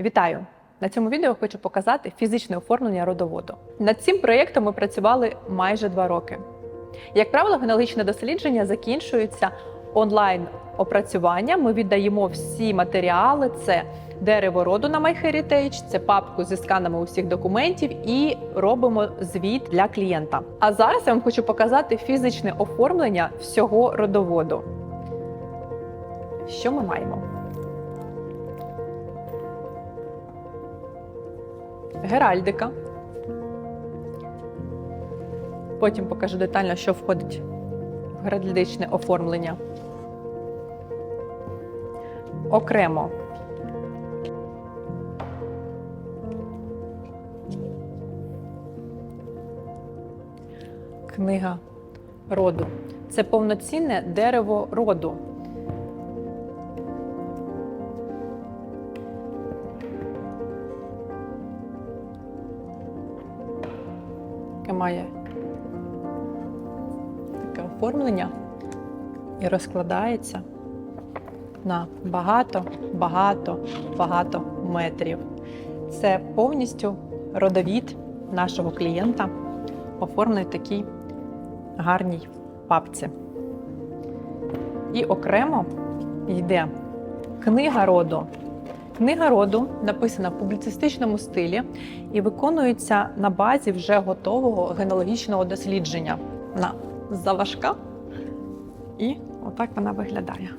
Вітаю! На цьому відео хочу показати фізичне оформлення родоводу. Над цим проєктом ми працювали майже два роки. Як правило, генеалогічне дослідження закінчується онлайн опрацюванням. Ми віддаємо всі матеріали: це дерево роду на MyHeritage, це папку зі сканами усіх документів і робимо звіт для клієнта. А зараз я вам хочу показати фізичне оформлення всього родоводу. Що ми маємо? Геральдика. Потім покажу детально, що входить в геральдичне оформлення. Окремо. Книга роду. Це повноцінне дерево роду. Яке має таке оформлення і розкладається на багато, багато, багато метрів. Це повністю родовід нашого клієнта, оформлений в такій гарній папці. І окремо йде книга роду. Книга роду написана в публіцистичному стилі і виконується на базі вже готового генеалогічного дослідження. Вона заважка, і отак вона виглядає.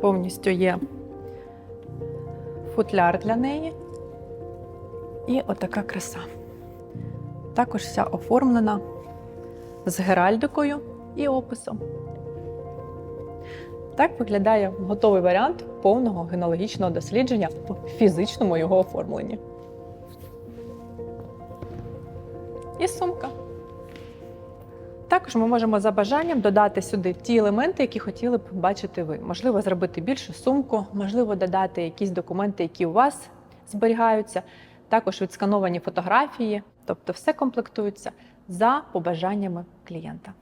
Повністю є футляр для неї. І отака краса. Також вся оформлена з геральдикою і описом. Так виглядає готовий варіант повного генеалогічного дослідження в фізичному його оформленні. І сумка. Також ми можемо за бажанням додати сюди ті елементи, які хотіли б бачити ви. Можливо, зробити більшу сумку, можливо, додати якісь документи, які у вас зберігаються, також відскановані фотографії, тобто все комплектується за побажаннями клієнта.